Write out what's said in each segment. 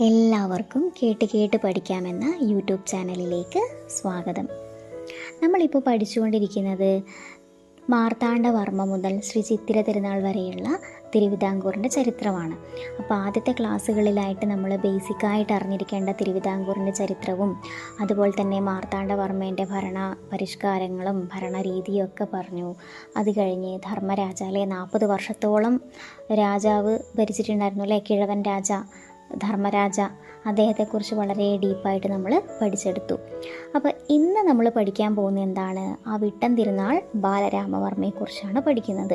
എല്ലാവർക്കും കേട്ട് കേട്ട് പഠിക്കാമെന്ന യൂട്യൂബ് ചാനലിലേക്ക് സ്വാഗതം. നമ്മളിപ്പോൾ പഠിച്ചുകൊണ്ടിരിക്കുന്നത് മാർത്താണ്ഡവർമ്മ മുതൽ ശ്രീ ചിത്തിര തിരുനാൾ വരെയുള്ള തിരുവിതാംകൂറിന്റെ ചരിത്രമാണ്. അപ്പോൾ ആദ്യത്തെ ക്ലാസ്സുകളിലായിട്ട് നമ്മൾ ബേസിക്കായിട്ട് അറിഞ്ഞിരിക്കേണ്ട തിരുവിതാംകൂറിന്റെ ചരിത്രവും അതുപോലെ തന്നെ മാർത്താണ്ഡവർമ്മേന്റെ ഭരണ പരിഷ്കാരങ്ങളും ഭരണരീതിയൊക്കെ പറഞ്ഞു. അത് കഴിഞ്ഞ് ധർമ്മരാജാലെ നാൽപ്പത് വർഷത്തോളം രാജാവ് ഭരിച്ചിട്ടുണ്ടായിരുന്നു അല്ലേ? കിഴവൻ രാജ. ധർമ്മരാജ അദ്ദേഹത്തെക്കുറിച്ച് വളരെ ഡീപ്പായിട്ട് നമ്മൾ പഠിച്ചെടുത്തു. അപ്പോൾ ഇന്ന് നമ്മൾ പഠിക്കാൻ പോകുന്ന എന്താണ്? ആ വിട്ടൻ തിരുനാൾ ബാലരാമവർമ്മയെക്കുറിച്ചാണ് പഠിക്കുന്നത്.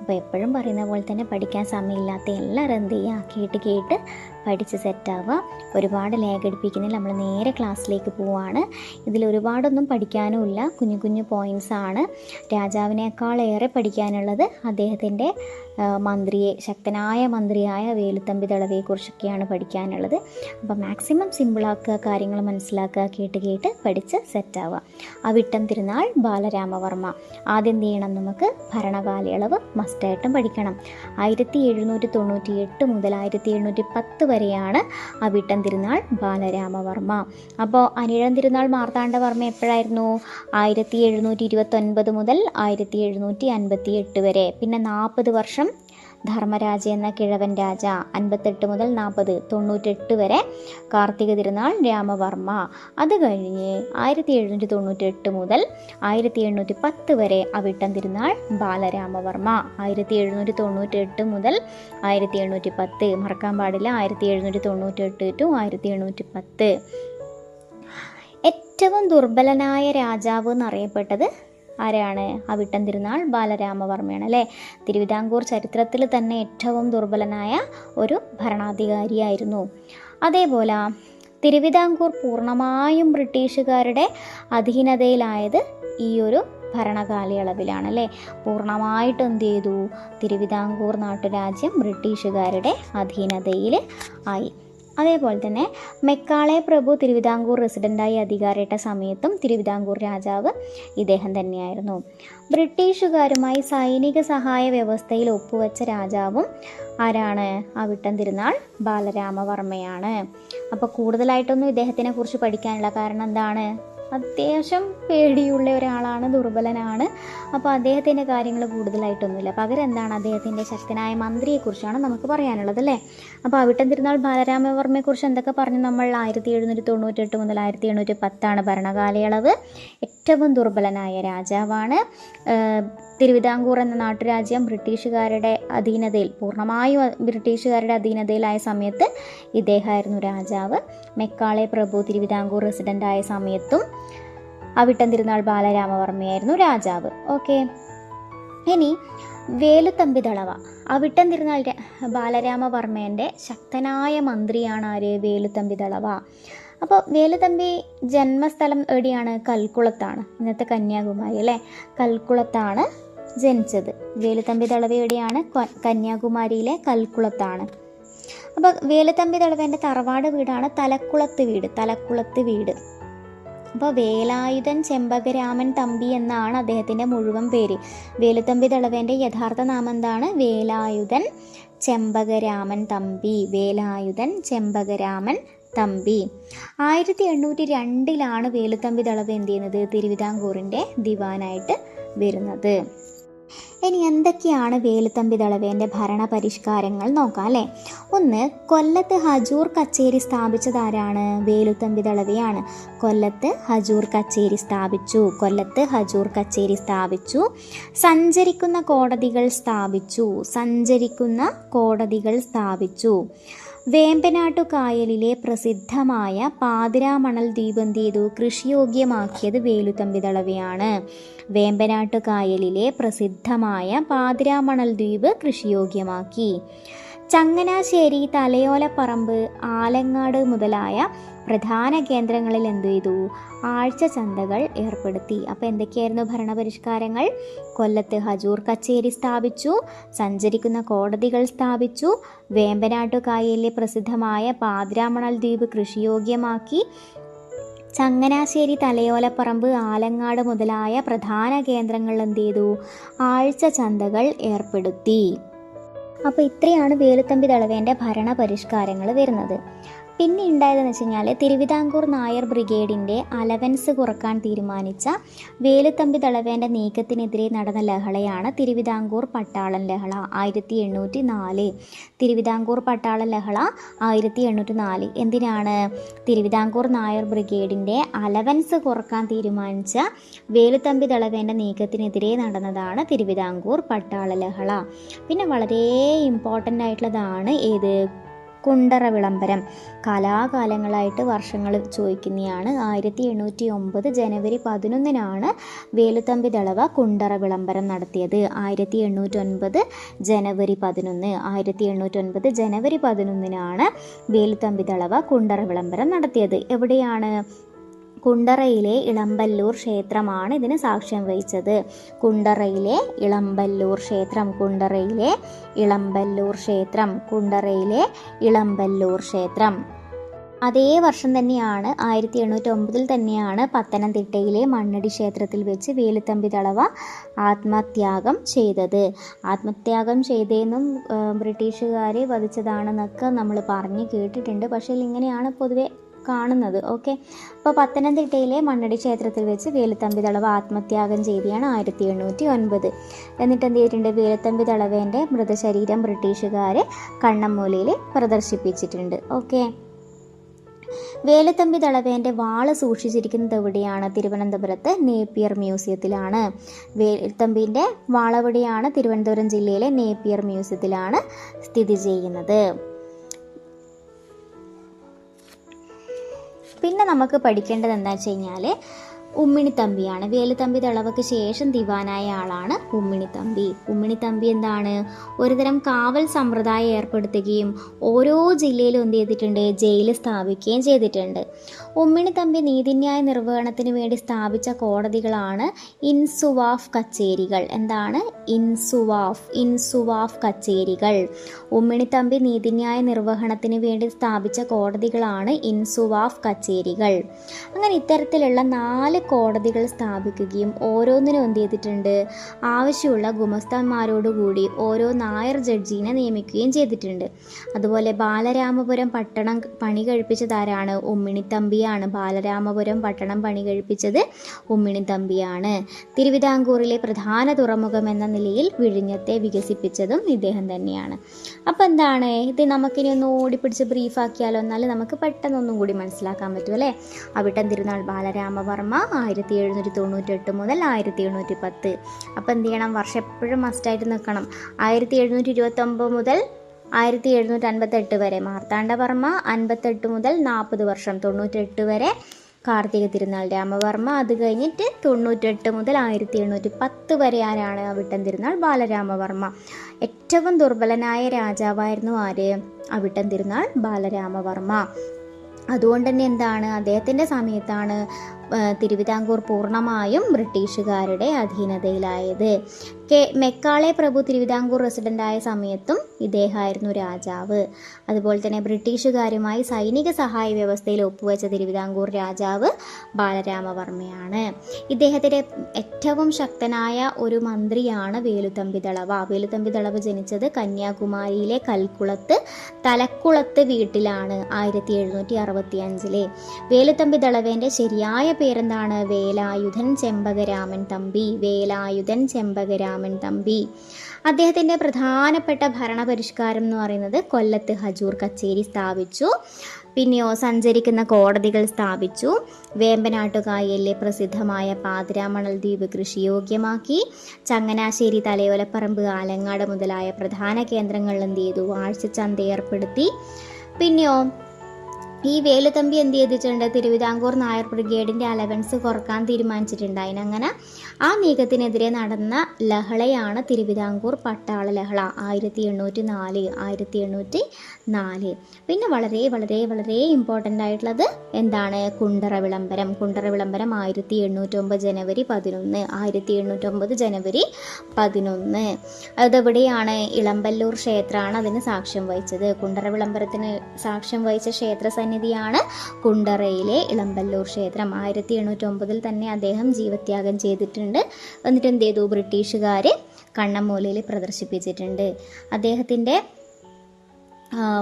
അപ്പോൾ എപ്പോഴും പറയുന്ന പോലെ തന്നെ പഠിക്കാൻ സമയമില്ലാത്ത എല്ലാവരും എന്ത് ചെയ്യുക? കേട്ട് കേട്ട് പഠിച്ച് സെറ്റാവുക ഒരുപാട് ലേഖടിപ്പിക്കുന്നില്ല നമ്മൾ നേരെ ക്ലാസ്സിലേക്ക് പോവുകയാണ് ഇതിൽ ഒരുപാടൊന്നും പഠിക്കാനുമില്ല കുഞ്ഞു കുഞ്ഞു പോയിൻസാണ് രാജാവിനേക്കാളേറെ പഠിക്കാനുള്ളത് അദ്ദേഹത്തിന്റെ മന്ത്രിയെ ശക്തനായ മന്ത്രിയായ വേലുത്തമ്പി ദളവയെക്കുറിച്ചൊക്കെയാണ് പഠിക്കാനുള്ളത്. അപ്പോൾ മാക്സിമം സിമ്പിളാക്കുക കാര്യങ്ങൾ മനസ്സിലാക്കുക കേട്ട് കേട്ട് പഠിച്ച് സെറ്റാവുക അവിട്ടം തിരുനാൾ ബാലരാമവർമ്മ. ആദ്യം ചെയ്യണം നമുക്ക്? ഭരണകാലയളവ് മസ്റ്റായിട്ടും പഠിക്കണം ആയിരത്തി എഴുന്നൂറ്റി തൊണ്ണൂറ്റി എട്ട് മുതൽ ആയിരത്തി എഴുന്നൂറ്റി പത്ത് വരെയാണ് അവിട്ടം തിരുനാൾ ബാലരാമവർമ്മ. അപ്പോൾ അനിഴം തിരുനാൾ മാർത്താണ്ഡവർമ്മ എപ്പോഴായിരുന്നു? ആയിരത്തി എഴുന്നൂറ്റി ഇരുപത്തൊൻപത് മുതൽ ആയിരത്തി എഴുന്നൂറ്റി അൻപത്തി എട്ട് വരെ. പിന്നെ നാൽപ്പത് വർഷം ധർമ്മരാജ എന്ന കിഴവൻ രാജ അൻപത്തെട്ട് മുതൽ നാൽപ്പത് തൊണ്ണൂറ്റെട്ട് വരെ കാർത്തിക തിരുനാൾ രാമവർമ്മ. അത് കഴിഞ്ഞ് ആയിരത്തി എഴുന്നൂറ്റി തൊണ്ണൂറ്റെട്ട് മുതൽ ആയിരത്തി എണ്ണൂറ്റി പത്ത് വരെ അവിട്ടം തിരുനാൾ ബാലരാമവർമ്മ. ആയിരത്തി എഴുന്നൂറ്റി തൊണ്ണൂറ്റെട്ട് മുതൽ ആയിരത്തി എണ്ണൂറ്റി പത്ത് മറക്കാൻ പാടില്ല ആയിരത്തി എഴുന്നൂറ്റി തൊണ്ണൂറ്റെട്ട് ടു ആയിരത്തി എണ്ണൂറ്റി പത്ത് ഏറ്റവും ദുർബലനായ രാജാവ് എന്നറിയപ്പെട്ടത് ആരാണ് അവിട്ടം തിരുനാൾ ബാലരാമവർമ്മയാണ് അല്ലേ തിരുവിതാംകൂർ ചരിത്രത്തിൽ തന്നെ ഏറ്റവും ദുർബലനായ ഒരു ഭരണാധികാരിയായിരുന്നു. അതേപോലെ തിരുവിതാംകൂർ പൂർണമായും ബ്രിട്ടീഷുകാരുടെ അധീനതയിലായത് ഈ ഒരു ഭരണകാലയളവിലാണ് അല്ലേ പൂർണമായിട്ട് എന്ത് ചെയ്തു? തിരുവിതാംകൂർ നാട്ടുരാജ്യം ബ്രിട്ടീഷുകാരുടെ അധീനതയിൽ ആയി. അതേപോലെ തന്നെ മെക്കാളെ പ്രഭു തിരുവിതാംകൂർ റെസിഡന്റായി അധികാരേറ്റ സമയത്തും തിരുവിതാംകൂർ രാജാവ് ഇദ്ദേഹം തന്നെയായിരുന്നു. ബ്രിട്ടീഷുകാരുമായി സൈനിക സഹായ വ്യവസ്ഥയിൽ ഒപ്പുവെച്ച രാജാവും ആരാണ്? അവിട്ടം തിരുനാൾ ബാലരാമവർമ്മയാണ്. അപ്പോൾ കൂടുതലായിട്ടൊന്നും ഇദ്ദേഹത്തിനെ കുറിച്ച് പഠിക്കാനുള്ള കാരണം എന്താണ്? അത്യാവശ്യം പേടിയുള്ള ഒരാളാണ് ദുർബലനാണ്. അപ്പോൾ അദ്ദേഹത്തിന്റെ കാര്യങ്ങൾ കൂടുതലായിട്ടൊന്നുമില്ല. പകരം എന്താണ് അദ്ദേഹത്തിന്റെ ശക്തനായ മന്ത്രിയെക്കുറിച്ചാണ് നമുക്ക് പറയാനുള്ളത് അല്ലേ? അപ്പോൾ അവിട്ടം തിരുനാൾ ബാലരാമവർമ്മയെക്കുറിച്ച് എന്തൊക്കെ പറഞ്ഞു? നമ്മൾ ആയിരത്തി എഴുന്നൂറ്റി തൊണ്ണൂറ്റെട്ട് മുതൽ ആയിരത്തി എണ്ണൂറ്റി പത്താണ് ഭരണകാലയളവ്. ഏറ്റവും ദുർബലനായ രാജാവാണ്. തിരുവിതാംകൂർ എന്ന നാട്ടുരാജ്യം ബ്രിട്ടീഷുകാരുടെ അധീനതയിൽ പൂർണമായും ബ്രിട്ടീഷുകാരുടെ അധീനതയിലായ സമയത്ത് ഇദ്ദേഹമായിരുന്നു രാജാവ്. മെക്കാളെ പ്രഭു തിരുവിതാംകൂർ റെസിഡന്റായ സമയത്തും അവിട്ടം തിരുനാൾ ബാലരാമവർമ്മയായിരുന്നു രാജാവ്. ഓക്കെ ഇനി വേലുത്തമ്പി ദളവ. അവിട്ടം തിരുനാൾ ബാലരാമവർമ്മേന്റെ ശക്തനായ മന്ത്രിയാണ് ആര്? വേലുത്തമ്പി ദളവ. അപ്പോൾ വേലുത്തമ്പി ജന്മസ്ഥലം എവിടെയാണ്? കൽക്കുളത്താണ്. ഇന്നത്തെ കന്യാകുമാരി അല്ലേ? കൽക്കുളത്താണ് ജനിച്ചത്. വേലുത്തമ്പി ദളവ എവിടെയാണ്? കന്യാകുമാരിയിലെ കൽക്കുളത്താണ്. അപ്പോൾ വേലുത്തമ്പി ദളവേന്റെ തറവാട് വീടാണ് തലക്കുളത്ത് വീട്. തലക്കുളത്ത് വീട്. അപ്പോൾ വേലായുധൻ ചെമ്പകരാമൻ തമ്പി എന്നാണ് അദ്ദേഹത്തിന്റെ മുഴുവൻ പേര്. വേലുത്തമ്പി തളവേന്റെ യഥാർത്ഥ നാമം എന്താണ്? വേലായുധൻ ചെമ്പകരാമൻ തമ്പി. വേലായുധൻ ചെമ്പകരാമൻ തമ്പി. ആയിരത്തി എണ്ണൂറ്റി രണ്ടിലാണ് വേലുത്തമ്പി തളവ് എന്ത് ചെയ്യുന്നത്? തിരുവിതാംകൂറിന്റെ ദിവാനായിട്ട് വരുന്നത്. ഇനി എന്തൊക്കെയാണ് വേലുത്തമ്പി ദളവേന്റെ ഭരണപരിഷ്കാരങ്ങൾ നോക്കാം അല്ലേ? ഒന്ന് കൊല്ലത്ത് ഹജൂർ കച്ചേരി സ്ഥാപിച്ചത് ആരാണ്? വേലുത്തമ്പി ദളവയാണ്. കൊല്ലത്ത് ഹജൂർ കച്ചേരി സ്ഥാപിച്ചു. കൊല്ലത്ത് ഹജൂർ കച്ചേരി സ്ഥാപിച്ചു. സഞ്ചരിക്കുന്ന കോടതികൾ സ്ഥാപിച്ചു. സഞ്ചരിക്കുന്ന കോടതികൾ സ്ഥാപിച്ചു. വേമ്പനാട്ടു കായലിലെ പ്രസിദ്ധമായ പാതിരാമണൽ ദ്വീപ് ചെയ്തു കൃഷിയോഗ്യമാക്കിയത് വേലുത്തമ്പി തളവയാണ്. വേമ്പനാട്ടു കായലിലെ പ്രസിദ്ധമായ പാതിരാമണൽ ദ്വീപ് കൃഷിയോഗ്യമാക്കി. ചങ്ങനാശ്ശേരി തലയോലപ്പറമ്പ് ആലങ്ങാട് മുതലായ പ്രധാന കേന്ദ്രങ്ങളിൽ എന്ത് ചെയ്തു? ആഴ്ച ചന്തകൾ ഏർപ്പെടുത്തി. അപ്പോൾ എന്തൊക്കെയായിരുന്നു ഭരണപരിഷ്കാരങ്ങൾ? കൊല്ലത്ത് ഹജൂർ കച്ചേരി സ്ഥാപിച്ചു സഞ്ചരിക്കുന്ന കോടതികൾ സ്ഥാപിച്ചു വേമ്പനാട്ടു കായലിലെ പ്രസിദ്ധമായ പാതിരാമണൽ ദ്വീപ് കൃഷിയോഗ്യമാക്കി ചങ്ങനാശ്ശേരി തലയോലപ്പറമ്പ് ആലങ്ങാട് മുതലായ പ്രധാന കേന്ദ്രങ്ങളിൽ എന്ത് ചെയ്തു? ആഴ്ച ചന്തകൾ ഏർപ്പെടുത്തി. അപ്പോൾ ഇത്രയാണ് വേലുത്തമ്പി ദളവേന്റെ ഭരണ പരിഷ്കാരങ്ങൾ വരുന്നത്. പിന്നെ ഉണ്ടായതെന്ന് വെച്ച് കഴിഞ്ഞാൽ തിരുവിതാംകൂർ നായർ ബ്രിഗേഡിന്റെ അലവൻസ് കുറയ്ക്കാൻ തീരുമാനിച്ച വേലുത്തമ്പി തളവേന്റെ നീക്കത്തിനെതിരെ നടന്ന ലഹളയാണ് തിരുവിതാംകൂർ പട്ടാളൻ ലഹള ആയിരത്തി എണ്ണൂറ്റി നാല്. തിരുവിതാംകൂർ പട്ടാളൻ ലഹള ആയിരത്തി എണ്ണൂറ്റി നാല്. എന്തിനാണ് തിരുവിതാംകൂർ നായർ ബ്രിഗേഡിന്റെ അലവൻസ് കുറയ്ക്കാൻ തീരുമാനിച്ച വേലുത്തമ്പി തളവേന്റെ നീക്കത്തിനെതിരെ നടന്നതാണ് തിരുവിതാംകൂർ പട്ടാള ലഹള? പിന്നെ വളരെ ഇമ്പോർട്ടന്റ് ആയിട്ടുള്ളതാണ് ഏത്? കുണ്ടറ വിളംബരം. കാലാകാലങ്ങളായിട്ട് വർഷങ്ങൾ ചോദിക്കുന്നതാണ് ആയിരത്തി എണ്ണൂറ്റി ഒമ്പത് ജനുവരി പതിനൊന്നിനാണ് വേലുത്തമ്പി ദളവ കുണ്ടറ വിളംബരം നടത്തിയത്. ആയിരത്തി എണ്ണൂറ്റൊൻപത് ജനുവരി പതിനൊന്ന്. ആയിരത്തി എണ്ണൂറ്റൊൻപത് ജനുവരി പതിനൊന്നിനാണ് വേലുത്തമ്പി ദളവ കുണ്ടറ വിളംബരം നടത്തിയത്. എവിടെയാണ്? കുണ്ടറയിലെ ഇളമ്പല്ലൂർ ക്ഷേത്രമാണ് ഇതിന് സാക്ഷ്യം വഹിച്ചത്. കുണ്ടറയിലെ ഇളമ്പല്ലൂർ ക്ഷേത്രം കുണ്ടറയിലെ ഇളമ്പല്ലൂർ ക്ഷേത്രം കുണ്ടറയിലെ ഇളമ്പല്ലൂർ ക്ഷേത്രം. അതേ വർഷം തന്നെയാണ് ആയിരത്തി എണ്ണൂറ്റി ഒമ്പതിൽ തന്നെയാണ് പത്തനംതിട്ടയിലെ മണ്ണടി ക്ഷേത്രത്തിൽ വെച്ച് വേലുത്തമ്പി തളവ ആത്മത്യാഗം ചെയ്തത്. ആത്മത്യാഗം ചെയ്തേന്നും ബ്രിട്ടീഷുകാരെ വധിച്ചതാണെന്നൊക്കെ നമ്മൾ പറഞ്ഞു കേട്ടിട്ടുണ്ട്. പക്ഷേ ഇങ്ങനെയാണ് പൊതുവെ കാണുന്നത്. ഓക്കെ അപ്പോൾ പത്തനംതിട്ടയിലെ മണ്ണടി ക്ഷേത്രത്തിൽ വെച്ച് വേലുത്തമ്പി തളവ് ആത്മത്യാഗം ചെയ്തിയാണ് ആയിരത്തി എണ്ണൂറ്റി ഒൻപത് എന്നിട്ട് എന്ത് ചെയ്തിട്ടുണ്ട്? വേലുത്തമ്പി തളവേന്റെ മൃതശരീരം ബ്രിട്ടീഷുകാർ കണ്ണമ്മൂലയിൽ പ്രദർശിപ്പിച്ചിട്ടുണ്ട്. ഓക്കെ വേലുത്തമ്പി തളവേന്റെ വാൾ സൂക്ഷിച്ചിരിക്കുന്നത് എവിടെയാണ്? തിരുവനന്തപുരത്ത് നേപ്പിയർ മ്യൂസിയത്തിലാണ്. വേലുത്തമ്പിന്റെ വാളെവിടെയാണ്? തിരുവനന്തപുരം ജില്ലയിലെ നേപ്പിയർ മ്യൂസിയത്തിലാണ് സ്ഥിതി ചെയ്യുന്നത്. പിന്നെ നമുക്ക് പഠിക്കേണ്ടത് എന്താ വെച്ച് കഴിഞ്ഞാൽ ഉമ്മിണിത്തമ്പിയാണ് വേലുത്തമ്പി തളവക്ക് ശേഷം ദിവാനായ ആളാണ് ഉമ്മിണിത്തമ്പി ഉമ്മിണിത്തമ്പി എന്താണ്? ഒരുതരം കാവൽ സമ്പ്രദായം ഏർപ്പെടുത്തുകയും ഓരോ ജില്ലയിലും എന്ത് ചെയ്തിട്ടുണ്ട്? ജയിൽ സ്ഥാപിക്കുകയും ചെയ്തിട്ടുണ്ട്. ഉമ്മിണിത്തമ്പി നീതിന്യായ നിർവഹണത്തിന് വേണ്ടി സ്ഥാപിച്ച കോടതികളാണ് ഇൻസുവാഫ് കച്ചേരികൾ. എന്താണ്? ഇൻസുവാഫ് ഇൻസുവാഫ് കച്ചേരികൾ. ഉമ്മിണിത്തമ്പി നീതിന്യായ നിർവഹണത്തിന് വേണ്ടി സ്ഥാപിച്ച കോടതികളാണ് ഇൻസുവാഫ് കച്ചേരികൾ. അങ്ങനെ ഇത്തരത്തിലുള്ള നാല് കോടതികൾ സ്ഥാപിക്കുകയും ഓരോന്നിനും എന്ത് ചെയ്തിട്ടുണ്ട്? ആവശ്യമുള്ള ഗുമസ്തന്മാരോടുകൂടി ഓരോ നായർ ജഡ്ജിനെ നിയമിക്കുകയും ചെയ്തിട്ടുണ്ട്. അതുപോലെ ബാലരാമപുരം പട്ടണം പണി കഴിപ്പിച്ചതാരാണ് ഉമ്മിണിത്തമ്പിയാണ് ബാലരാമപുരം പട്ടണം പണി കഴിപ്പിച്ചത് ഉമ്മിണിത്തമ്പിയാണ് തിരുവിതാംകൂറിലെ പ്രധാന തുറമുഖം എന്ന നിലയിൽ വിഴിഞ്ഞത്തെ വികസിപ്പിച്ചതും ഇദ്ദേഹം തന്നെയാണ്. അപ്പോൾ എന്താണ്? ഇത് നമുക്കിനി ഒന്ന് ഓടിപ്പിടിച്ച് ബ്രീഫാക്കിയാലോ എന്നാലും നമുക്ക് പെട്ടെന്നൊന്നും കൂടി മനസ്സിലാക്കാൻ പറ്റും അല്ലേ? അവിട്ടം തിരുനാൾ ബാലരാമവർമ്മ ആയിരത്തി എഴുന്നൂറ്റി തൊണ്ണൂറ്റെട്ട് മുതൽ ആയിരത്തി എണ്ണൂറ്റി പത്ത് അപ്പോൾ എന്ത് ചെയ്യണം? വർഷം എപ്പോഴും മസ്റ്റായിട്ട് നിൽക്കണം. ആയിരത്തി എഴുന്നൂറ്റി ഇരുപത്തൊമ്പത് മുതൽ ആയിരത്തി എഴുന്നൂറ്റി അൻപത്തെട്ട് വരെ മാർത്താണ്ഡവർമ്മ അൻപത്തെട്ട് മുതൽ നാൽപ്പത് വർഷം. തൊണ്ണൂറ്റെട്ട് വരെ കാർത്തിക തിരുനാൾ രാമവർമ്മ. അത് കഴിഞ്ഞിട്ട് തൊണ്ണൂറ്റെട്ട് മുതൽ ആയിരത്തി എണ്ണൂറ്റി പത്ത് വരെ ആരാണ് അവിട്ടം തിരുനാൾ? ബാലരാമവർമ്മ. ഏറ്റവും ദുർബലനായ രാജാവായിരുന്നു ആര്? അവിട്ടം തിരുനാൾ ബാലരാമവർമ്മ. അതുകൊണ്ട് തന്നെ എന്താണ്? അദ്ദേഹത്തിന്റെ സമയത്താണ് തിരുവിതാംകൂർ പൂർണമായും ബ്രിട്ടീഷുകാരുടെ അധീനതയിലായത്. കെ മെക്കാളെ പ്രഭു തിരുവിതാംകൂർ റെസിഡന്റായ സമയത്തും ഇദ്ദേഹമായിരുന്നു രാജാവ്. അതുപോലെ തന്നെ ബ്രിട്ടീഷുകാരുമായി സൈനിക സഹായ വ്യവസ്ഥയിൽ ഒപ്പുവെച്ച തിരുവിതാംകൂർ രാജാവ് ബാലരാമവർമ്മയാണ്. ഇദ്ദേഹത്തിന്റെ ഏറ്റവും ശക്തനായ ഒരു മന്ത്രിയാണ് വേലുത്തമ്പി ദളവ. വേലുത്തമ്പി ദളവ ജനിച്ചത് കന്യാകുമാരിയിലെ കൽക്കുളത്ത് തലക്കുളത്ത് വീട്ടിലാണ് ആയിരത്തി എഴുന്നൂറ്റി അറുപത്തി അഞ്ചിലെ വേലുത്തമ്പി ദളവേന്റെ ശരിയായ പേരെന്താണ്? വേലായുധൻ ചെമ്പകരാമൻ തമ്പി വേലായുധൻ ചെമ്പകരാമൻ തമ്പി. അദ്ദേഹത്തിന്റെ പ്രധാനപ്പെട്ട ഭരണപരിഷ്കാരം എന്ന് പറയുന്നത് കൊല്ലത്ത് ഹജൂർ കച്ചേരി സ്ഥാപിച്ചു. പിന്നെയോ സഞ്ചരിക്കുന്ന കോടതികൾ സ്ഥാപിച്ചു. വേമ്പനാട്ടുകായലിലെ പ്രസിദ്ധമായ പാതിരാമണൽ ദ്വീപ് കൃഷിയോഗ്യമാക്കി ചങ്ങനാശ്ശേരി തലയോലപ്പറമ്പ് ആലങ്ങാട് മുതലായ പ്രധാന കേന്ദ്രങ്ങളിൽ എന്ത് ചെയ്തു? ആഴ്ചച്ചന്ത ഏർപ്പെടുത്തി. പിന്നെയോ ഈ വേലുതമ്പി എന്ത് ചെയ്തിട്ടുണ്ട്? തിരുവിതാംകൂർ നായർ ബ്രിഗേഡിന്റെ അലവൻസ് കുറയ്ക്കാൻ തീരുമാനിച്ചിട്ടുണ്ട്. അങ്ങനെ ആ നീക്കത്തിനെതിരെ നടന്ന ലഹളയാണ് തിരുവിതാംകൂർ പട്ടാള ലഹള. ആയിരത്തി എണ്ണൂറ്റി നാല് ആയിരത്തി എണ്ണൂറ്റി നാല് പിന്നെ വളരെ വളരെ വളരെ ഇമ്പോർട്ടന്റ് ആയിട്ടുള്ളത് എന്താണ്? കുണ്ടറ വിളംബരം. കുണ്ടറ വിളംബരം ആയിരത്തി എണ്ണൂറ്റൊമ്പത് ജനുവരി പതിനൊന്ന്. ആയിരത്തി എണ്ണൂറ്റൊമ്പത് ജനുവരി പതിനൊന്ന്. അതെവിടെയാണ്? ഇളമ്പല്ലൂർ ക്ഷേത്രമാണ് അതിന് സാക്ഷ്യം വഹിച്ചത്. കുണ്ടറ വിളംബരത്തിന് സാക്ഷ്യം വഹിച്ച ക്ഷേത്ര സന്നിധിയാണ് കുണ്ടറയിലെ ഇളമ്പല്ലൂർ ക്ഷേത്രം. ആയിരത്തി എണ്ണൂറ്റൊമ്പതിൽ തന്നെ അദ്ദേഹം ജീവത്യാഗം ചെയ്തിട്ടുണ്ട്. എന്നിട്ട് എന്ത് ചെയ്തു ബ്രിട്ടീഷുകാർ കണ്ണമ്മൂലയിൽ പ്രദർശിപ്പിച്ചിട്ടുണ്ട്. അദ്ദേഹത്തിന്റെ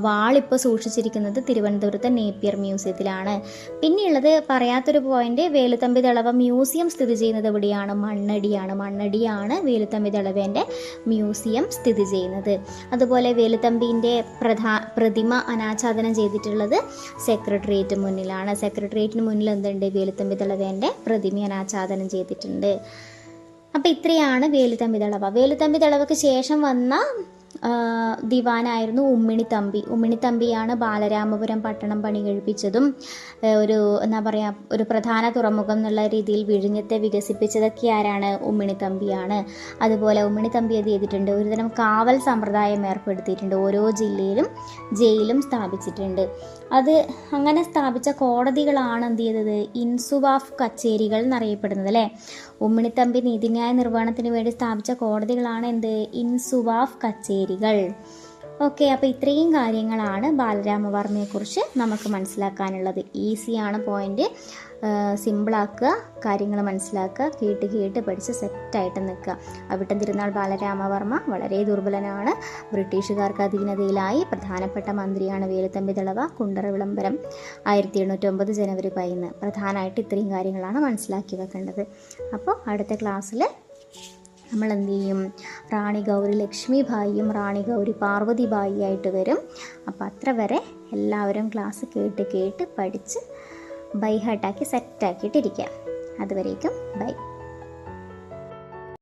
വാളിപ്പോൾ സൂക്ഷിച്ചിരിക്കുന്നത് തിരുവനന്തപുരത്തെ നേപ്പിയർ മ്യൂസിയത്തിലാണ്. പിന്നെയുള്ളത് പറയാത്തൊരു പോയിന്റ് വേലുത്തമ്പി ദളവ മ്യൂസിയം സ്ഥിതി ചെയ്യുന്നത് എവിടെയാണ്? മണ്ണടിയാണ്. മണ്ണടിയാണ് വേലുത്തമ്പി ദളവേന്റെ മ്യൂസിയം സ്ഥിതി ചെയ്യുന്നത്. അതുപോലെ വേലുത്തമ്പിന്റെ പ്രധാ പ്രതിമ അനാച്ഛാദനം ചെയ്തിട്ടുള്ളത് സെക്രട്ടേറിയറ്റ് മുന്നിലാണ്. സെക്രട്ടേറിയറ്റിന് മുന്നിൽ എന്തുണ്ട്? വേലുത്തമ്പി ദളവേന്റെ പ്രതിമ അനാച്ഛാദനം ചെയ്തിട്ടുണ്ട്. അപ്പോൾ ഇത്രയാണ് വേലുത്തമ്പി ദളവ വേലുത്തമ്പി ദളവയ്ക്ക് ശേഷം വന്ന ആ, തമ്പി. ഉമ്മിണി തമ്പിയാണ് ബാലരാമപുരം പട്ടണം പണി കഴിപ്പിച്ചതും ഒരു എന്താ പറയുക ഒരു പ്രധാന തുറമുഖം എന്നുള്ള രീതിയിൽ വിഴിഞ്ഞത്തെ വികസിപ്പിച്ചതൊക്കെ ആരാണ്? ഉമ്മിണി തമ്പിയാണ്. അതുപോലെ ഉമ്മിണി തമ്പി എന്ത് ചെയ്തിട്ടുണ്ട്? ഒരുതരം കാവൽ സമ്പ്രദായം ഏർപ്പെടുത്തിയിട്ടുണ്ട്. ഓരോ ജില്ലയിലും ജയിലും സ്ഥാപിച്ചിട്ടുണ്ട്. അത് അങ്ങനെ സ്ഥാപിച്ച കോടതികളാണ് എന്ത് ചെയ്തത്? ഇൻസുവാഫ് കച്ചേരികൾ എന്നറിയപ്പെടുന്നത് അല്ലേ? ഉമ്മിണിത്തമ്പി നീതിന്യായ നിർവഹണത്തിന് വേണ്ടി സ്ഥാപിച്ച കോടതികളാണ് എന്ത്? ഇൻസുവാഫ് കച്ചേരികൾ. ഓക്കെ അപ്പോൾ ഇത്രയും കാര്യങ്ങളാണ് ബാലരാമവർമ്മയെക്കുറിച്ച് നമുക്ക് മനസ്സിലാക്കാനുള്ളത്. ഈസിയാണ് പോയിന്റ്. സിമ്പിളാക്കുക കാര്യങ്ങൾ മനസ്സിലാക്കുക കേട്ട് കേട്ട് പഠിച്ച് സെറ്റായിട്ട് നിൽക്കുക. അവിട്ടം തിരുനാൾ ബാലരാമവർമ്മ വളരെ ദുർബലനാണ്. ബ്രിട്ടീഷുകാർക്ക് അധീനതയിലായി പ്രധാനപ്പെട്ട മന്ത്രിയാണ് വേലുത്തമ്പി ദളവ കുണ്ടറ വിളംബരം. ആയിരത്തി എണ്ണൂറ്റൊമ്പത് ജനുവരി പതിന്ന് പ്രധാനമായിട്ട് ഇത്രയും കാര്യങ്ങളാണ് മനസ്സിലാക്കി വെക്കേണ്ടത്. അപ്പോൾ അടുത്ത ക്ലാസ്സിൽ നമ്മൾ എന്ത് ചെയ്യും റാണി ഗൗരി ലക്ഷ്മിഭായിയും റാണി ഗൗരി പാർവതിഭായി ആയിട്ട് വരും. അപ്പോൾ അത്ര വരെ എല്ലാവരും ക്ലാസ് കേട്ട് കേട്ട് പഠിച്ച് ബൈ ഹാർട്ടാക്കി സെറ്റാക്കിയിട്ടിരിക്കുക. അതുവരേക്കും ബൈ.